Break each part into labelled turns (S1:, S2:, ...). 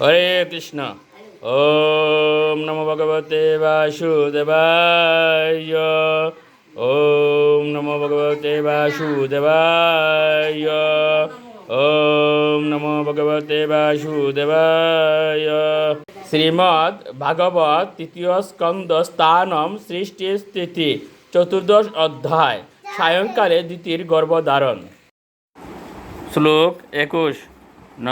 S1: হরে কৃষ্ণ। ওম নমো ভগবতে বাসুদেবায়। ওম নমো ভগবতে বাসুদেবায়। ওম নমো ভগবতে বাসুদেবায়। শ্রীমদ্ ভাগবত তৃতীয় স্কন্দ স্থানম সৃষ্টি স্থিতি, চতুর্দশ অধ্যায়, সায়ংকালে দ্বিতীয় গর্ভধারণ। শ্লোক একুশ। ন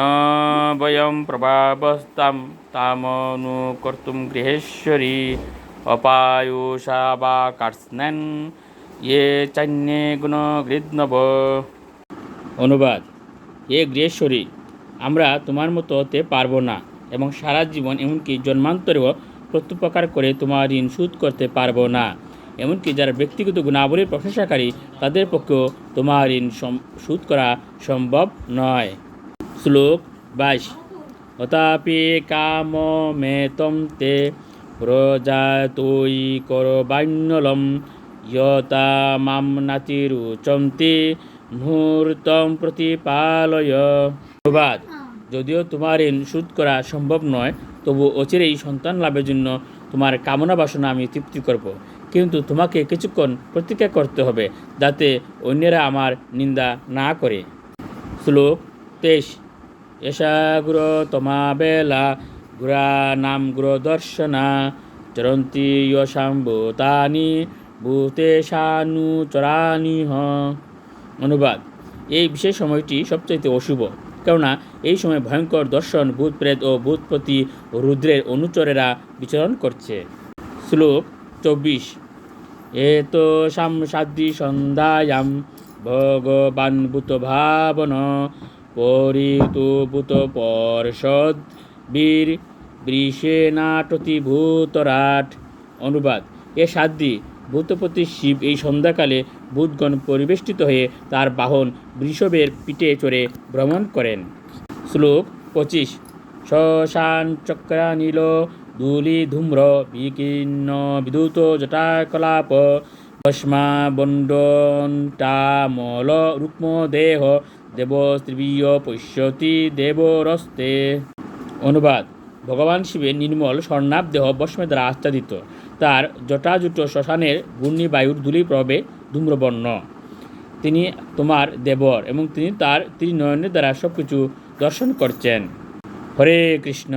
S1: বয়ম প্রভাবস্তাম তামনুকর্তুম গৃহেশ্বরী অপায়ুষা বা কার্স্নেন ইয়ে চান্যে গুণ গৃদ্নব অনুবাদ এ গৃহেশ্বরী, আমরা তোমার মতো হতে পারব না এবং সারা জীবন এমনকি জন্মান্তরেও প্রত্যুপকার করে তোমার ঋণ শোধ করতে পারব না। এমনকি যারা ব্যক্তিগত গুণাবলীর প্রশংসাকারী, তাদের পক্ষেও তোমার ঋণ শোধ করা সম্ভব নয়। শ্লোক বাইশ। অতাপি কাম মেতম তে প্রজাতই কর বাণ্যলম ইয়তা মাম নাতিরুচন্তি মুহূর্তম প্রতিপালয়। অনুবাদ যদিও তোমার ঋণ শোধ করা সম্ভব নয় তবু অচিরেই সন্তান লাভের জন্য তোমার কামনা বাসনা আমি তৃপ্তি করব। কিন্তু তোমাকে কিছুক্ষণ প্রতীক্ষা করতে হবে, যাতে অন্যেরা আমার নিন্দা না করে। শ্লোক তেইশ। এষা গুর তমা বেলা, গুরা নাম গুর দর্শনা, চরন্তি ভূতেশানু চরানি হ। অনুবাদ, এই বিশেষ সময়টি সবচাইতে অশুভ, কেননা এই সময় ভয়ঙ্কর দর্শন ভূত প্রেত ও ভূতপতি রুদ্রের অনুচরেরা বিচরণ করছে। শ্লোক চব্বিশ এত সাম্সাদ্রি সন্ধ্যায়াম, ভগবান ভূত ভাবন পরিতু ভূত পর্ষদ বীর বৃষে নাটতি ভূতরাট অনুবাদ। এ সাদ্রি ভূতপতি শিব এই সন্ধ্যাকালে ভূতগণ পরিবেষ্টিত হয়ে তার বাহন বৃষভের পিঠে চড়ে ভ্রমণ করেন। শ্লোক পঁচিশ। শ্মশান চক্রানীল ধূলি ধূম্র বিকীর্ণ বিদ্যুত জটাকলাপ ভস্মা বণ্ডন্টামল রুক্ম দেহ দেব পশ্যতি দেবরস্তে। অনুবাদ, ভগবান শিবের নির্মল স্বর্ণাব দেহ বসমে দ্বারা আচ্ছাদিত। তার জটাজুট শ্মশানের ঘূর্ণি বায়ুর ধুলি প্রবে ধূম্রবর্ণ। তিনি তোমার দেবর এবং তিনি তার ত্রিনয়নের দ্বারা সবকিছু দর্শন করছেন। হরে কৃষ্ণ।